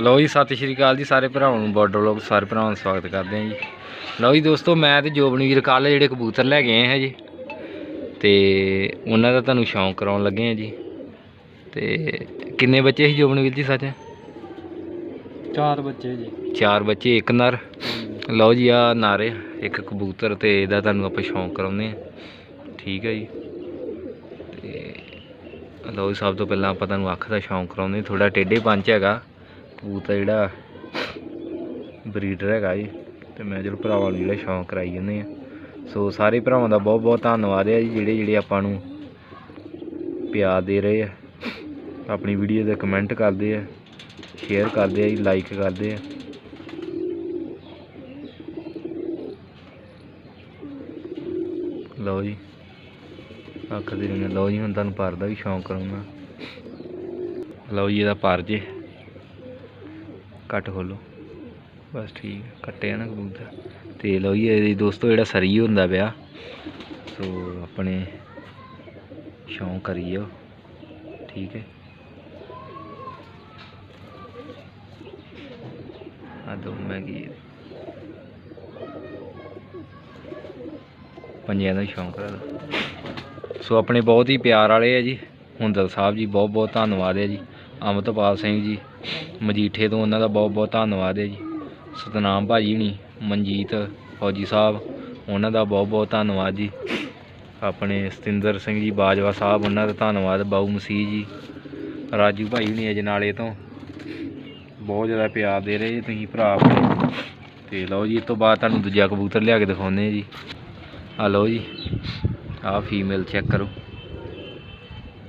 ਲਓ ਜੀ ਸਤਿ ਸ਼੍ਰੀ ਅਕਾਲ ਜੀ ਸਾਰੇ ਭਰਾਵਾਂ ਨੂੰ ਬਾਰਡਰ ਲੋਕ ਸਾਰੇ ਭਰਾਵਾਂ ਦਾ ਸਵਾਗਤ ਕਰਦੇ ਹਾਂ ਜੀ। ਲਓ ਜੀ ਦੋਸਤੋ ਮੈਂ ਤੇ ਜੋਬਨਵੀਰ ਕੱਲ ਜਿਹੜੇ ਕਬੂਤਰ ਲੈ ਕੇ ਆਏ ਹਾਂ ਜੀ। ਤੇ ਉਹਨਾਂ ਦਾ ਤੁਹਾਨੂੰ ਸ਼ੌਂਕ ਕਰਾਉਣ ਲੱਗੇ ਹਾਂ ਜੀ। ਤੇ ਕਿੰਨੇ ਬੱਚੇ ਸੀ ਜੋਬਨਵੀਰ ਜੀ ਸੱਚ? ਚਾਰ ਬੱਚੇ ਜੀ। ਚਾਰ ਬੱਚੇ ਇੱਕ ਨਰ। ਲਓ ਜੀ ਆ ਨਾਰੇ ਇੱਕ ਕਬੂਤਰ ਤੇ ਇਹਦਾ ਤੁਹਾਨੂੰ ਆਪਾਂ ਸ਼ੌਂਕ ਕਰਾਉਂਦੇ ਹਾਂ। ਠੀਕ ਹੈ ਜੀ। ਲਓ ਜੀ, ਸਭ ਤੋਂ ਪਹਿਲਾਂ ਆਪਾਂ ਤੁਹਾਨੂੰ ਅੱਖ ਦਾ ਸ਼ੌਂਕ ਕਰਾਉਂਦੇ ਥੋੜਾ ਟੇਢੇ ਪੰਚ ਹੈਗਾ। ਕਬੂਤਰ ਜਿਹੜਾ ਬਰੀਡਰ ਹੈਗਾ ਜੀ, ਤੇ ਮੈਂ ਚਲੋ ਭਰਾਵਾਂ ਨੂੰ ਜਿਹੜਾ ਸ਼ੌਂਕ ਕਰਾਈ ਜਾਂਦੇ ਆ ਸੋ ਸਾਰੇ ਭਰਾਵਾਂ ਦਾ ਬਹੁਤ ਬਹੁਤ ਧੰਨਵਾਦ ਹੈ ਜੀ, ਜਿਹੜੇ ਜਿਹੜੇ ਆਪਾਂ ਨੂੰ ਪਿਆਰ ਦੇ ਰਹੇ ਆ। ਆਪਣੀ ਵੀਡੀਓ ਦੇ ਕਮੈਂਟ ਕਰਦੇ ਆ, ਸ਼ੇਅਰ ਕਰਦੇ ਆ ਜੀ, ਲਾਈਕ ਕਰਦੇ ਆ। ਲਓ ਜੀ। ਆਖਦੇ ਦੇ ਨੇ ਲਓ ਜੀ, ਹੁਣ ਤੁਹਾਨੂੰ ਪਰ ਦਾ ਵੀ ਸ਼ੌਂਕ ਕਰਾਉਣਾ ਲਓ ਜੀ, ਇਹਦਾ ਪਰ ਜੇ। ਕੱਟ ਖੋਲੋ ਬਸ ਠੀਕ ਹੈ, ਕੱਟਿਆ ਨਾ ਕਬੂਤਰ। ਤੇ ਲਓ ਜੀ, ਇਹਦੀ ਦੋਸਤੋ, ਜਿਹੜਾ ਸਰੀ ਹੁੰਦਾ ਪਿਆ, ਸੋ ਆਪਣੇ ਸ਼ੌਂਕ ਕਰੀਓ। ਠੀਕ ਹੈ। ਆ ਦੋ ਮੈਂ ਕੀ ਪੰਜਿਆਂ ਦਾ ਸ਼ੌਂਕ ਰੱਖਦਾ। ਸੋ ਆਪਣੇ ਬਹੁਤ ਹੀ ਪਿਆਰ ਵਾਲੇ ਆ ਜੀ। ਹੁੰਦਲ ਸਾਹਿਬ ਜੀ, ਬਹੁਤ ਬਹੁਤ ਧੰਨਵਾਦ ਹੈ ਜੀ। ਅਮਰਤਪਾਲ ਸਿੰਘ ਜੀ, ਮਜੀਠੇ ਤੋਂ ਉਹਨਾਂ ਦਾ ਬਹੁਤ ਬਹੁਤ ਧੰਨਵਾਦ ਹੈ ਜੀ। ਸਤਨਾਮ ਭਾਜੀ ਹੁਣੀ, ਮਨਜੀਤ ਫੌਜੀ ਸਾਹਿਬ, ਉਹਨਾਂ ਦਾ ਬਹੁਤ ਬਹੁਤ ਧੰਨਵਾਦ ਜੀ। ਆਪਣੇ ਸਤਿੰਦਰ ਸਿੰਘ ਜੀ, ਬਾਜਵਾ ਸਾਹਿਬ, ਉਹਨਾਂ ਦਾ ਧੰਨਵਾਦ। ਬਾਊ ਮਸੀਹ ਜੀ, ਰਾਜੂ ਭਾਈ ਹੁਣੀ ਅਜਨਾਲੇ ਤੋਂ। ਬਹੁਤ ਜ਼ਿਆਦਾ ਪਿਆਰ ਦੇ ਰਹੇ ਜੀ ਤੁਸੀਂ ਭਰਾ ਆਪਣੇ। ਤੇ ਲਓ ਜੀ ਇਸ ਤੋਂ ਬਾਅਦ ਤੁਹਾਨੂੰ ਦੂਜਾ ਕਬੂਤਰ ਲਿਆ ਕੇ ਦਿਖਾਉਂਦੇ ਜੀ। ਆ ਲਓ ਜੀ। ਆਹ ਫੀਮੇਲ ਚੈੱਕ ਕਰੋ।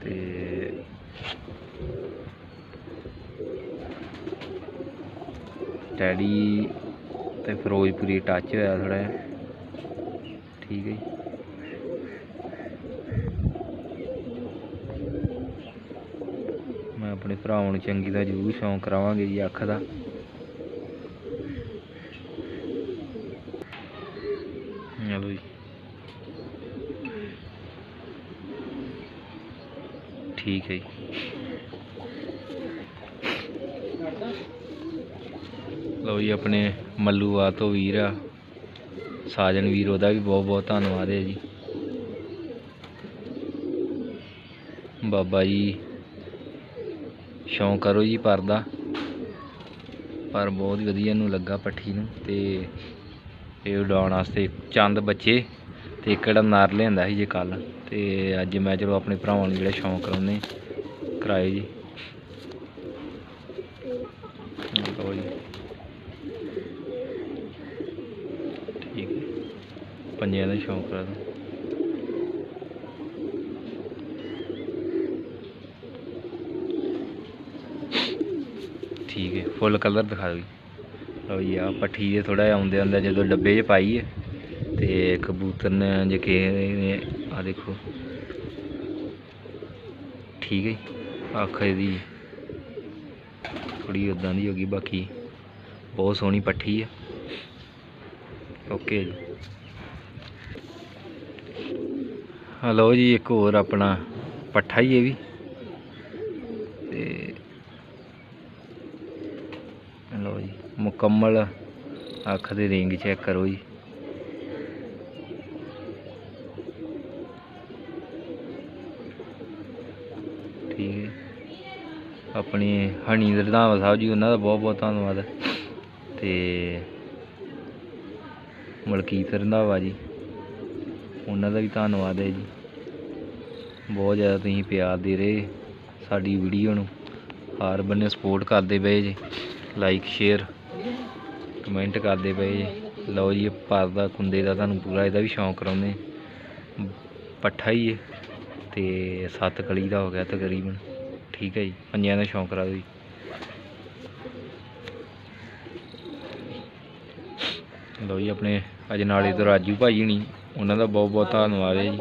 ਤੇ ਟੈਡੀ ਤੇ ਫਿਰੋਜ਼ਪੁਰੀ ਟੱਚ ਹੋਇਆ ਥੋੜਾ ਜਿਹਾ। ਠੀਕ ਹੈ ਜੀ। ਮੈਂ ਆਪਣੇ ਭਰਾਵਾਂ ਨੂੰ ਚੰਗੀ ਦਾ ਜ਼ਰੂਰ ਸ਼ੌਂਕ ਕਰਾਵਾਂਗੇ ਜੀ ਅੱਖ ਦਾ ਚਲੋ ਜੀ ਠੀਕ ਹੈ ਜੀ। ਲਓ ਜੀ, ਆਪਣੇ ਮੱਲੂਆ ਤੋਂ ਵੀਰ ਆ। ਸਾਜਨ ਵੀਰ, ਉਹਦਾ ਵੀ ਬਹੁਤ ਬਹੁਤ ਧੰਨਵਾਦ ਹੈ ਜੀ। ਬਾਬਾ ਜੀ, ਸ਼ੌਂਕ ਕਰੋ ਜੀ ਪਰਦਾ। ਪਰ ਬਹੁਤ ਵਧੀਆ ਨੂੰ ਲੱਗਾ ਪੱਠੀ ਨੂੰ ਤੇ ਇਹ ਉਡਾਉਣ ਵਾਸਤੇ ਚੰਦ ਬੱਚੇ। ਤੇ ਕਿਹੜਾ ਨਾਰ ਲਿਆਂਦਾ ਸੀ ਜੇ ਕੱਲ ਤੇ ਅੱਜ ਮੈਂ ਚਲੋ ਆਪਣੇ ਭਰਾਵਾਂ ਨੂੰ ਜਿਹੜਾ ਸ਼ੌਂਕ ਕਰਾਉਨੇ ਕਰਾਏ ਜੀ। ਲਓ ਜੀ। ਠੀਕ ਹੈ। ਦਾ ਸ਼ੌਂਕ ਕਰਾ ਦੋ ਠੀਕ ਹੈ, ਫੁੱਲ ਕਲਰ ਦਿਖਾ ਦਿਓ ਜੀ। ਲਓ ਜੀ ਆ ਪੱਠੀ ਦੇ ਥੋੜਾ ਜਿਹਾ ਆਉਂਦੇ ਆਉਂਦੇ ਜਦੋਂ ਡੱਬੇ 'ਚ ਪਾਈ ਹੈ ਤੇ ਕਬੂਤਰ ਨੇ ਜੇ ਕਿ ਨੇ ਆ ਦੇਖੋ। ਠੀਕ ਹੈ ਜੀ। ਅੱਖ ਇਹਦੀ ਥੋੜੀ ਉਦਾਂ ਦੀ ਹੋ ਗਈ, ਬਾਕੀ ਬਹੁਤ ਸੋਹਣੀ ਪੱਠੀ ਹੈ ਓਕੇ ਜੀ। ਹਲੋ ਜੀ, ਇੱਕ ਹੋਰ ਆਪਣਾ ਪੱਠਾ ਹੀ ਇਹ ਵੀ। ਤੇ ਲਓ ਜੀ, ਮੁਕੰਮਲ ਅੱਖ ਦੇ ਰਿੰਗ ਚੈੱਕ ਕਰੋ ਜੀ ਠੀਕ ਹੈ ਆਪਣੀ ਹਣੀ ਰਧਾਵਾ ਸਾਹਿਬ ਜੀ, ਉਹਨਾਂ ਦਾ ਬਹੁਤ ਬਹੁਤ ਧੰਨਵਾਦ। ਤੇ ਮਲਕੀਤ ਰੰਧਾਵਾ ਜੀ, ਉਹਨਾਂ ਦਾ ਵੀ ਧੰਨਵਾਦ ਹੈ ਜੀ। ਬਹੁਤ ਜ਼ਿਆਦਾ ਤੁਸੀਂ ਪਿਆਰ ਦੇ ਰਹੇ ਸਾਡੀ ਵੀਡੀਓ ਨੂੰ। ਹਰ ਬੰਨੇ ਸਪੋਰਟ ਕਰਦੇ ਪਏ ਜੀ ਲਾਈਕ ਸ਼ੇਅਰ ਕਮੈਂਟ ਕਰਦੇ ਪਏ ਜੀ। ਲਓ ਜੀ, ਇਹ ਪਰਦਾ ਕੁੰਦੇ ਦਾ ਤੁਹਾਨੂੰ ਪੂਰਾ ਇਹਦਾ ਵੀ ਸ਼ੌਂਕ ਕਰਾਉਂਦੇ ਪੱਠਾ ਹੀ ਹੈ। ਤੇ ਸੱਤ ਕਲੀ ਦਾ ਹੋ ਗਿਆ ਤਕਰੀਬਨ। ਠੀਕ ਹੈ ਜੀ ਪੰਜਾਂ ਦਾ ਸ਼ੌਂਕ ਕਰਾ ਜੀ। ਲਓ ਜੀ, ਆਪਣੇ ਅਜਨਾਲੇ ਤੋਂ ਰਾਜੂ ਭਾਈ ਨਹੀਂ ਉਹਨਾਂ ਦਾ ਬਹੁਤ ਬਹੁਤ ਧੰਨਵਾਦ ਹੈ ਜੀ।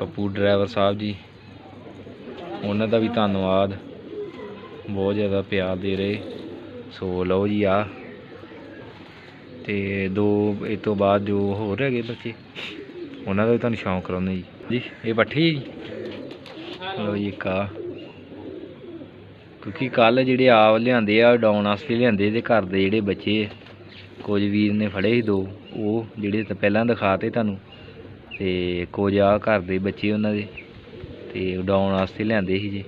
ਪੱਪੂ ਡਰਾਈਵਰ ਸਾਹਿਬ ਜੀ, ਉਹਨਾਂ ਦਾ ਵੀ ਧੰਨਵਾਦ। ਬਹੁਤ ਜ਼ਿਆਦਾ ਪਿਆਰ ਦੇ ਰਹੇ। ਸੋ ਲਓ ਜੀ, ਆ। ਤੇ ਦੋ, ਇਹ ਤੋਂ ਬਾਅਦ ਜੋ ਹੋਰ ਹੈਗੇ ਬੱਚੇ? ਉਹਨਾਂ ਦਾ ਵੀ ਤੁਹਾਨੂੰ ਸ਼ੌਂਕ ਕਰਾਉਂਦੇ ਜੀ। ਜੀ, ਇਹ ਪੱਠੀ ਜੀ। ਲਓ ਜੀ, ਇੱਕ ਕਿਉਂਕਿ ਕੱਲ ਜਿਹੜੇ ਆਪ ਲਿਆਂਦੇ ਆ, ਡਾਉਣ ਵਾਸਤੇ ਲਿਆਂਦੇ ਤੇ ਘਰ ਦੇ ਜਿਹੜੇ ਬੱਚੇ ਕੁਝ ਵੀਰ ਨੇ ਫੜੇ ਸੀ ਦੋ, ਉਹ ਜਿਹੜੇ ਪਹਿਲਾਂ ਦਿਖਾਤੇ ਤੁਹਾਨੂੰ। ਤੇ ਕੁਝ ਆ ਘਰ ਦੇ ਬੱਚੇ ਉਹਨਾਂ ਦੇ, ਤੇ ਉਡਾਉਣ ਵਾਸਤੇ ਲਿਆਂਦੇ ਸੀ ਜੀ।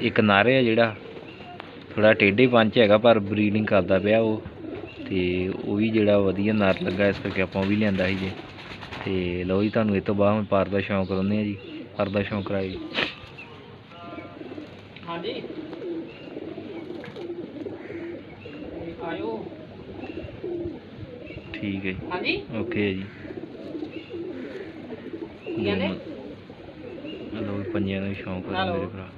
ਇੱਕ ਨਾਰੇ ਆ ਜਿਹੜਾ ਥੋੜਾ ਟੇਢੇ ਪੰਚ ਹੈਗਾ, ਪਰ ਬਰੀਡਿੰਗ ਕਰਦਾ ਪਿਆ ਉਹ। ਤੇ ਉਹ ਵੀ ਜਿਹੜਾ ਵਧੀਆ ਨਰ ਲੱਗਾ, ਇਸ ਕਰਕੇ ਆਪਾਂ ਉਹ ਵੀ ਲਿਆਂਦਾ ਸੀ ਜੀ। ਤੇ ਲਓ ਜੀ ਤੁਹਾਨੂੰ ਇਹ ਤੋਂ ਬਾਅਦ ਹੁਣ ਪਰ ਦਾ ਸ਼ੌਂਕ ਕਰਾਉਂਦੇ ਆ ਜੀ ਪਰ ਦਾ ਸ਼ੌਂਕ ਹਾਂਜੀ। ਆਇਓ। ਠੀਕ ਹੈ ਹਾਂਜੀ। ਓਕੇ ਜੀ। ਕਹਿੰਦੇ? ਦਾ ਸ਼ੌਂਕ ਹੈ। ਮੇਰੇ ਭਰਾ।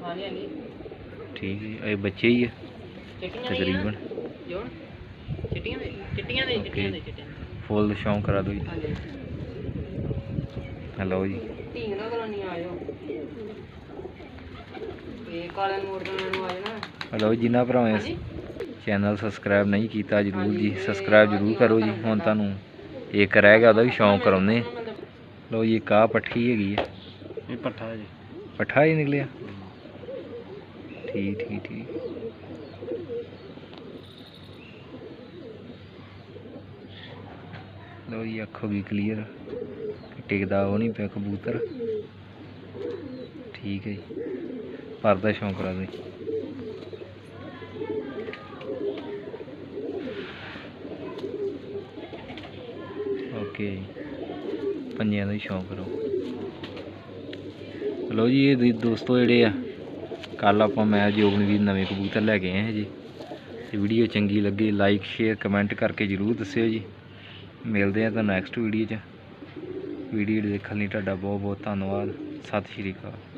ਹਾਂਜੀ ਹਾਂਜੀ। ਠੀਕ ਹੈ ਇਹ ਬੱਚੇ ਹੀ ਆ। ਤਕਰੀਬਨ। ਜੋੜ। ਚਿੱਟੀਆਂ ਦੇ ਚਿੱਟੀਆਂ ਦੇ ਚਿੱਟੀਆਂ ਦੇ ਚਿੱਟੀਆਂ ਫੁੱਲ ਸ਼ੌਂਕ ਕਰਾ ਦਿਓ ਜੀ। ਹਾਂਜੀ। ਹਲੋ ਜੀ। ਢੀਂਗ ਨਾ ਕਰਾਨੀ ਆਇਓ। ਇਹ ਕਾਲੇ ਮੋੜ ਤੋਂ ਮੈਨੂੰ ਆ ਜਾਣਾ। ਹਲੋ ਜਿਨ੍ਹਾਂ ਭਰਾਵਾਂ ਨੇ ਹਾਂਜੀ। ਚੈਨਲ ਸਬਸਕ੍ਰਾਈਬ ਨਹੀਂ ਕੀਤਾ ਜਰੂਰ ਜੀ ਸਬਸਕ੍ਰਾਈਬ ਜਰੂਰ ਕਰੋ ਜੀ। ਹੁਣ ਤੁਹਾਨੂੰ ਇੱਕ ਰਹਿ ਗਿਆ ਉਹਦਾ ਵੀ ਸ਼ੌਂਕ ਕਰਾਉਂਦੇ। ਲਓ ਜੀ ਇੱਕ ਆਹ ਪੱਠੀ ਹੈਗੀ ਆ। ਇਹ ਪੱਠਾ ਜੀ। ਪੱਠਾ ਹੀ ਨਿਕਲਿਆ। ਠੀਕ ਠੀਕ ਠੀਕ। ਲਓ ਜੀ, ਅੱਖ ਹੋ ਗਈ ਕਲੀਅਰ ਟਿਕਦਾ ਉਹ ਨਹੀਂ ਪਿਆ ਕਬੂਤਰ। ਠੀਕ ਹੈ ਜੀ। ਪਰਦਾ ਸ਼ੌਂਕ ਕਰਾ ਦੇ ਓਕੇ ਜੀ। ਪੰਜਿਆਂ ਦਾ ਹੀ ਸ਼ੌਂਕ ਕਰੋ ਲਓ ਜੀ, ਇਹ ਦੋਸਤੋ ਜਿਹੜੇ ਆ ਕੱਲ ਆਪਾਂ ਮੈਂ ਜੋਗਨਵੀਰ ਨਵੇਂ ਕਬੂਤਰ ਲੈ ਕੇ ਆਏ ਹਾਂ ਜੀ। ਤੇ ਵੀਡੀਓ ਚੰਗੀ ਲੱਗੇ ਲਾਈਕ ਸ਼ੇਅਰ ਕਮੈਂਟ ਕਰਕੇ ਜਰੂਰ ਦੱਸਿਓ ਜੀ। ਮਿਲਦੇ ਆ ਤਾਂ ਨੈਕਸਟ ਵੀਡੀਓ 'ਚ। ਵੀਡੀਓ ਦੇਖਣ ਲਈ ਤੁਹਾਡਾ ਬਹੁਤ ਬਹੁਤ ਧੰਨਵਾਦ। ਸਤਿ ਸ਼੍ਰੀ ਅਕਾਲ।